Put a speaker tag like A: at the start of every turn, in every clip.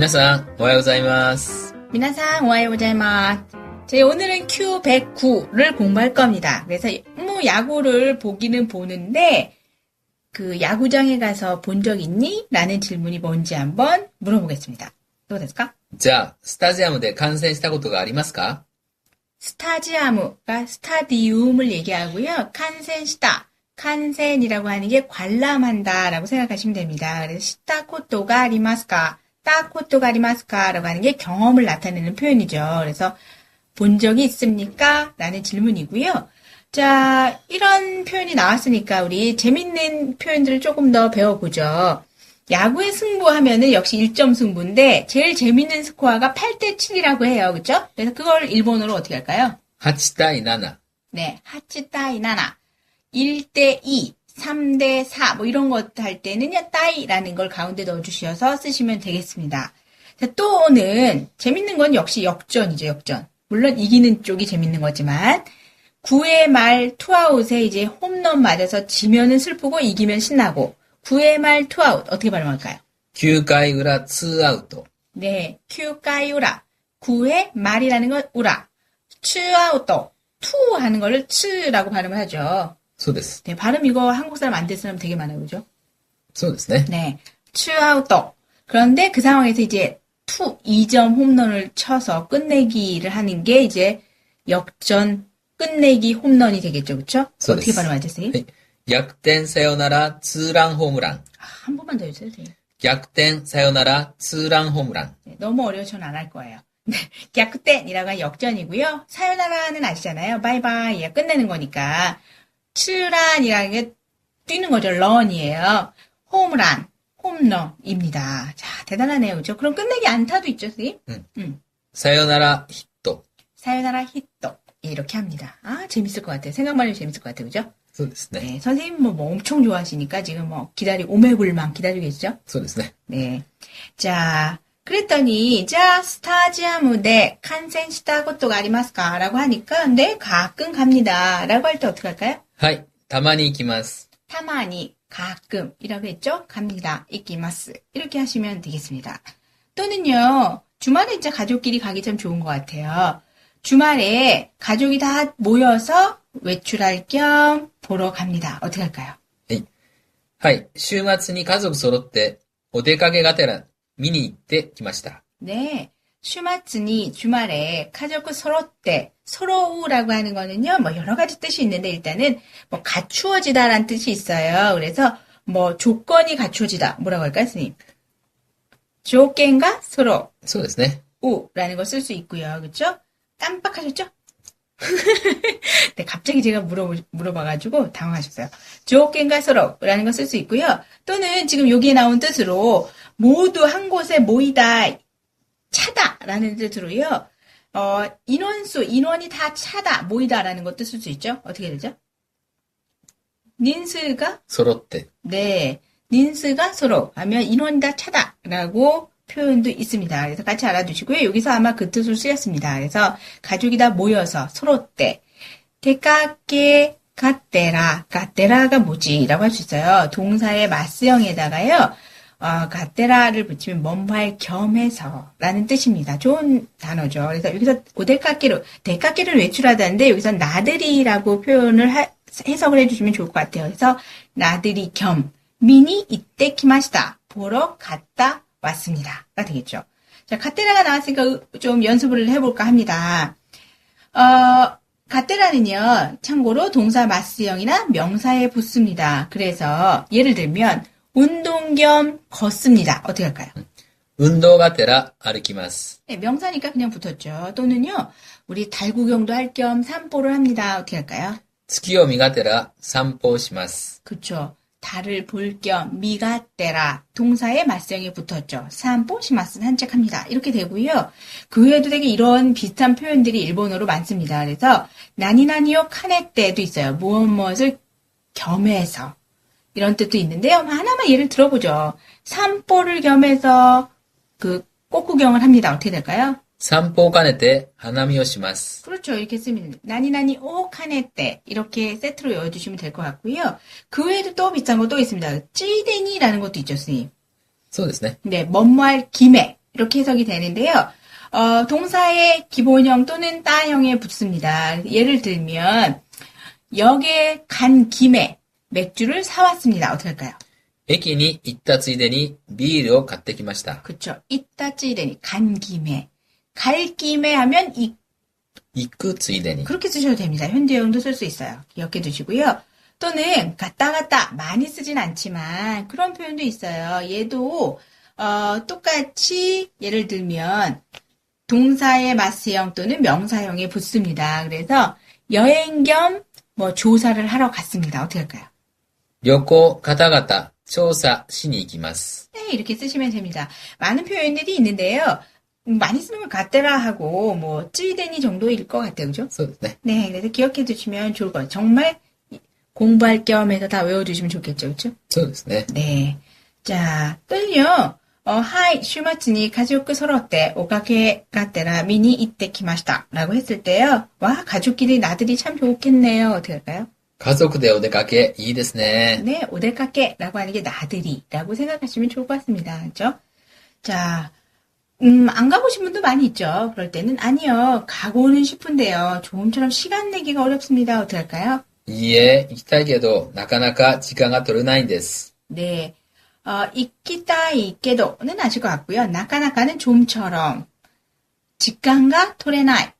A: 皆さん、おはようございます。
B: 미나상 오하이오자이마. 저희 오늘은 Q109를 공부할 겁니다. 그래서 뭐 야구를 보기는 보는데 그 야구장에 가서 본 적 있니? 라는 질문이 뭔지 한번 물어보겠습니다. 또 됐을까?
A: じゃあ、スタジアムで観戦したことがありますか
B: 스타지아무가 스타디움을 얘기하고요. 칸센시다. 칸센이라고 하는 게 관람한다라고 생각하시면 됩니다. 그래서 시타코토가 아리마스까, 따코토가 아리마스까라고 하는 게 경험을 나타내는 표현이죠. 그래서 본 적이 있습니까? 라는 질문이고요. 자, 이런 표현이 나왔으니까 우리 재밌는 표현들을 조금 더 배워보죠. 야구의 승부하면은 역시 1점 승부인데 제일 재밌는 스코어가 8대 7이라고 해요. 그죠? 그래서 그걸 일본어로 어떻게 할까요?
A: 8対7。
B: 네, 하치 따이 나나. 1대 2, 3대 4 뭐 이런 것 할 때는 야 따이라는 걸 가운데 넣어주셔서 쓰시면 되겠습니다. 자, 또는 재밌는 건 역시 역전이죠. 역전. 물론 이기는 쪽이 재밌는 거지만 9회 말 투아웃에 이제 홈런 맞아서 지면은 슬프고 이기면 신나고 9회 말 투아웃 어떻게 발음할까요?
A: 큐가이 우라 투아웃
B: 네, 큐가이 우라 9회 말이라는 건 우라 투아웃도 투 하는 거를 츠라고 발음을 하죠.
A: そうです。
B: 네, 발음 이거 한국 사람 안 됐으면 되게 많아요, 그죠?
A: そうですね.
B: 네. 추아웃도. 그런데 그 상황에서 이제 투 2점 홈런을 쳐서 끝내기를 하는 게 이제 역전 끝내기 홈런이 되겠죠,
A: 그렇죠?
B: 어떻게 발음하죠, 선생님?
A: 네. 약된 사요나라 쯔랑 홈런.
B: 아, 한 번만 더 해주세요, 선생님.
A: 약된 사요나라 쯔랑 홈런.
B: 네, 너무 어려워 저는 안 할 거예요. 네, 약된이라고 한 역전이고요. 사요나라는 아시잖아요. 바이바이 끝내는 거니까. 츠란이라는 게 뛰는 거죠. 런이에요. 홈런, 홈런입니다. 자, 대단하네요. 그죠? 그럼 끝내기 안타도 있죠, 선생님?
A: サヨナラヒット。
B: 사요나라 히토. 이렇게 합니다. 아, 재밌을 것 같아요. 생각만 해도 재밌을 것 같아요. 그죠?
A: そうですね。
B: 네, 선생님 뭐, 뭐 엄청 좋아하시니까 지금 뭐 기다리, 오매불망 기다리고 계시죠?
A: そうですね。
B: 네. 자, 그랬더니, 자, 스타지아무 대 칸센 시다 것도가 아리마스까? 라고 하니까, 네, 가끔 갑니다. 라고 할 때 어떻게 할까요?
A: はい。たまに行きます。
B: 타마니, 가끔, 이라고 했죠? 갑니다. 이끼마스. 이렇게 하시면 되겠습니다. 또는요, 주말에 진짜 가족끼리 가기 참 좋은 것 같아요. 주말에 가족이 다 모여서 외출할 겸 보러 갑니다. 어떻게 할까요?
A: はい。週末に家族揃って、お出かけがてら見に行ってきました。
B: 네. 슈마츠니 주말에 가족 서로 때 서로우라고 하는 거는요. 뭐 여러 가지 뜻이 있는데 일단은 뭐 갖추어지다라는 뜻이 있어요. 그래서 뭐 조건이 갖추어지다. 뭐라고 할까요, 스님? 조건과 서로
A: そうですね。
B: 우라는 걸 쓸 수 있고요. 그렇죠? 깜빡하셨죠? 네, 갑자기 제가 물어 물어봐가지고 당황하셨어요. 조건과 서로라는 걸 쓸 수 있고요. 또는 지금 여기에 나온 뜻으로 모두 한 곳에 모이다, 차다라는 뜻으로요. 어, 인원수, 인원이 다 차다, 모이다라는 것도 쓸 수 있죠. 어떻게 되죠? 닌스가
A: 서로 때.
B: 네. 닌스가 서로 하면 인원이 다 차다라고 표현도 있습니다. 그래서 같이 알아두시고요. 여기서 아마 그 뜻을 쓰였습니다. 그래서 가족이 다 모여서 서로 때. 대가게 가떼라. 가떼라가 뭐지? 라고 할 수 있어요. 동사의 마스형에다가요. 어, 가테라를 붙이면 뭔말 겸해서 라는 뜻입니다. 좋은 단어죠. 그래서 여기서 오데카키로, 데카키를 외출하다는데 여기서 나들이라고 표현을 하- 해석을 해주시면 좋을 것 같아요. 그래서 나들이 겸 미니 이때 키마시다 보러 갔다 왔습니다. 가 되겠죠. 자, 가테라가 나왔으니까 좀 연습을 해볼까 합니다. 어, 가테라는요, 참고로 동사 마스형이나 명사에 붙습니다. 그래서 예를 들면 운동 겸 걷습니다. 어떻게 할까요?
A: 운동가 때라 아르키마스.
B: 네, 명사니까 그냥 붙었죠. 또는요, 우리 달구경도 할 겸 산보를 합니다. 어떻게 할까요?
A: 스키오미가 때라 산보시마스.
B: 그쵸. 달을 볼 겸 미가 때라 동사의 맞성이 붙었죠. 산보시마스 산책합니다. 이렇게 되고요. 그 외에도 되게 이런 비슷한 표현들이 일본어로 많습니다. 그래서 나니나니요 카네 때도 있어요. 무엇 무엇을 겸해서 이런 뜻도 있는데요. 하나만 예를 들어보죠. 산보를 겸해서 그 꽃구경을 합니다. 어떻게 될까요?
A: 散歩を兼ねて花見をします。
B: 그렇죠. 이렇게 쓰면 나니나니 오카네떼 이렇게 세트로 외워주시면 될 것 같고요. 그 외에도 또 비슷한 거 또 있습니다. 찌댕이라는 것도 있죠, 선생님.
A: そうですね。
B: 네, 뭐뭐할 김에 이렇게 해석이 되는데요. 어, 동사의 기본형 또는 따형에 붙습니다. 예를 들면 역에 간 김에 맥주를 사왔습니다. 어떻게 할까요?
A: 駅に行ったついでにビールを買ってきました。
B: 그쵸. 이따 찌르니 간 김에 갈 김에 하면 이
A: 行くついでに。
B: 그렇게 쓰셔도 됩니다. 현대형도 쓸 수 있어요. 기억해 두시고요. 또는 갔다 갔다 많이 쓰진 않지만 그런 표현도 있어요. 얘도 어, 똑같이 예를 들면 동사의 마스형 또는 명사형에 붙습니다. 그래서 여행 겸 뭐 조사를 하러 갔습니다. 어떻게 할까요?
A: 旅行方々調査しに行きます。
B: 네, 이렇게 쓰시면 됩니다. 많은 표현들이 있는데요. 음, 많이 쓰는 건 갔더라 하고 뭐 찌데니 정도일 것 같아요. 그죠?
A: そうですね。
B: 네, 그래서 기억해 두시면 좋을 거예요. 정말 공부할 겸 해서 다 외워두시면 좋겠죠. 그렇죠?
A: そうですね。
B: 네. 자, 또는요. 어, 하이, 슈마츠니 가족과 서로 때 오가게 가때라 미니 이때 키마시다 라고 했을 때요. 와, 가족끼리 나들이 참 좋겠네요. 어떻게 할까요?
A: 家族でお出かけ、いいですね。
B: 네, 오데카케라고 하는 게 나들이라고 생각하시면 좋을 것 같습니다. 그렇죠? 자, 음, 안 가보신 분도 많이 있죠. 그럴 때는 아니요, 가고는 싶은데요. 조금처럼 시간 내기가 어렵습니다. 어떻게 할까요?
A: いいえ、行きたいけど、なかなか時間が取れないんです。
B: 네, 어, 있기다 있게도는 아실 것 같고요. 나카나카는 좀처럼 직감과 토레나이.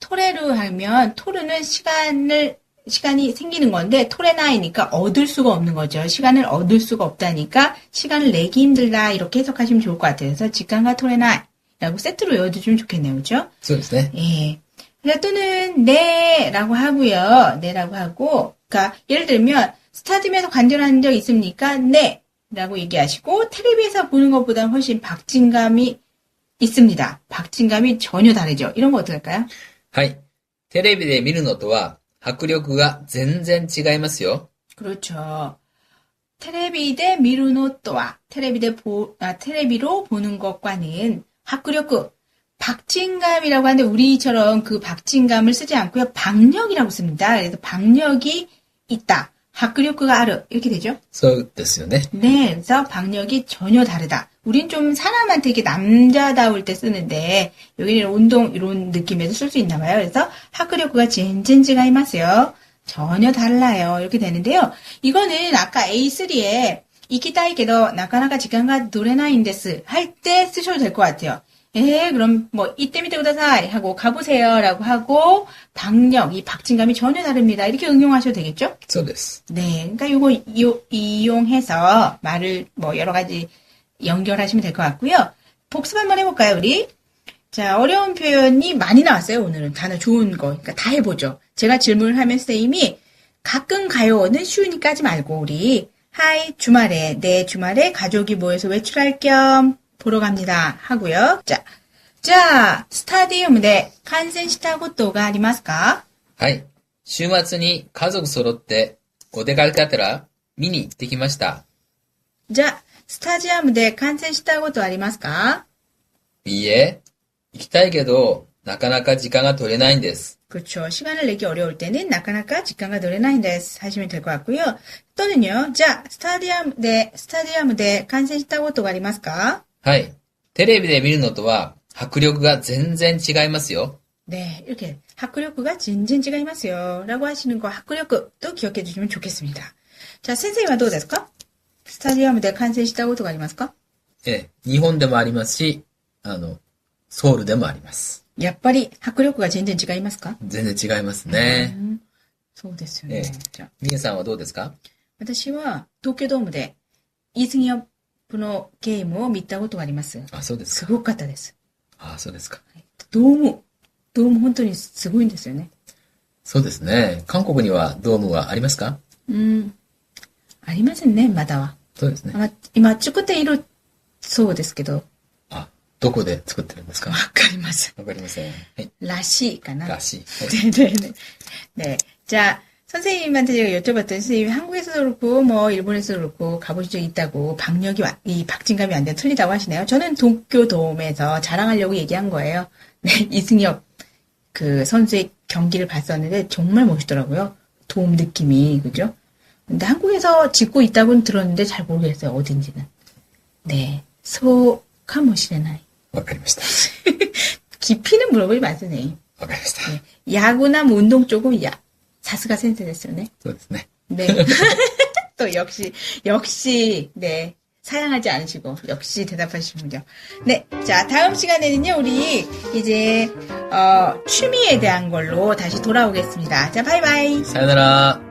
B: 토레루 하면 토르는 시간을 시간이 생기는 건데 토레나이니까 얻을 수가 없는 거죠. 시간을 얻을 수가 없다니까 시간을 내기 힘들다 이렇게 해석하시면 좋을 것 같아요. 그래서 직감과 토레나이라고 세트로 외워두시면 좋겠네요. 그렇죠?
A: そうですね。
B: 예. 그래서 또는 네라고 하고요. 네라고 하고 그러니까 예를 들면 스타디움에서 관전한 적 있습니까? 네라고 얘기하시고 텔레비에서 보는 것보다 훨씬 박진감이 있습니다. 박진감이 전혀 다르죠. 이런 거 어떻게 할까요?
A: はい。テレビで見るのとは、 迫力が全然違いますよ。
B: 그렇죠. 텔레비대 미루노또와 텔레비대 보, 아, 텔레비로 보는 것과는 학구력구 박진감이라고 하는데 우리처럼 그 박진감을 쓰지 않고요. 박력이라고 씁니다. 그래서 박력이 있다. 학구력구가 아르 이렇게 되죠.
A: そうですよね。
B: 네, 그래서 박력이 전혀 다르다. 우린 좀 사람한테 이게 남자다울 때 쓰는데 여기는 운동 이런 느낌에서 쓸수 있나 봐요. 그래서 하크력구가 진진지가 이마스요. 전혀 달라요. 이렇게 되는데요. 이거는 아까 A3에 이키타이게도 나가나가 직관과 노래나인데스 할 때 쓰셔도 될 것 같아요. 에 그럼 뭐 이때 밑에 오다사이 하고 가보세요라고 하고 박력 이 박진감이 전혀 다릅니다 이렇게 응용하셔도 되겠죠?
A: So
B: 네, 그러니까 이거 이용해서 말을 뭐 여러 가지 연결하시면 될 것 같고요. 복습 한번 해볼까요, 우리? 자, 어려운 표현이 많이 나왔어요, 오늘은. 단어 좋은 거. 그러니까 다 해보죠. 제가 질문을 하면 선생님이 가끔 가요는 쉬우니까 하지 말고, 우리. 하이, 주말에, 내 주말에 가족이 모여서 외출할 겸 보러 갑니다. 하고요. 자, 자, 스타디움 내 칸센 시타 것도가 아리마스까?
A: はい。週末に家族揃ってお出かけがてら見に行ってきました。
B: 자, 스타디움 내 칸센 시타 것도 아리마스까?
A: いいえ、行きたいけど、なかなか時間が取れないんです。
B: 그렇죠. 시간을 내기 어려울 때는 나카나카 직감가 노래나인데스 하시면 될 것 같고요. 또는요. 자, 스타디움 대 스타디움 대 칸센 시타 것도 아리마스까?
A: はい。テレビで見るのとは迫力が全然違いますよ。
B: 네, 이렇게 학구력구가 진진지가 이마스요. 라고 하시는 거 학구력구 또 기억해 주시면 좋겠습니다. 자, 선생님은 どうですか? スタジアムで観戦したことがありますか？
A: ええ、日本でもありますし、あの、ソウルでもあります。
B: やっぱり迫力が全然違いますか？
A: 全然違いますね。
B: うそうですよね。
A: え
B: え、
A: じゃみゆさんはどうですか？
B: 私は東京ドームで、イーズニアップのゲームを見たことがあります。
A: あ、そうです
B: すごかったです。
A: あ、そうですか。
B: ドーム、ドーム本当にすごいんですよね。
A: そうですね。韓国にはドームはありますか？
B: うん。ありませんね、まだは。
A: そうですね。
B: ま今、作っているそうですけど、わ
A: あ、どこで作ってるんですかわ
B: かりません。
A: かりません。はい。
B: らしいかな。
A: らしい。はい。
B: 네네네. 네. 자, 선생님한테 제가 여쭤봤더니 선생님이 한국에서도 그렇고 뭐 일본에서도 그렇고 가보신 적이 있다고 박력이 와- 이 박진감이 완전 틀리다고 하시네요. 저는 도쿄돔에서 자랑하려고 얘기한 거예요. 네, 이승엽 그 선수의 경기를 봤었는데 정말 멋있더라고요. 돔 느낌이 그죠? 근데 한국에서 짓고 있다고는 들었는데 잘 모르겠어요. 어딘지는. 네. 소카모시레나이.
A: 와카리마시다.
B: 깊이는 물어보지 마세요.
A: 네. 와카리마시다.
B: 네. 야구나 뭐 운동 쪽은 야, 자스가 센세됐어요. 네.
A: 네.
B: 네. 또 역시, 역시, 네. 사양하지 않으시고 역시 대답하시군요. 네, 자 다음 시간에는요 우리 이제 어, 취미에 대한 걸로 다시 돌아오겠습니다. 자, 바이바이.
A: 사연나라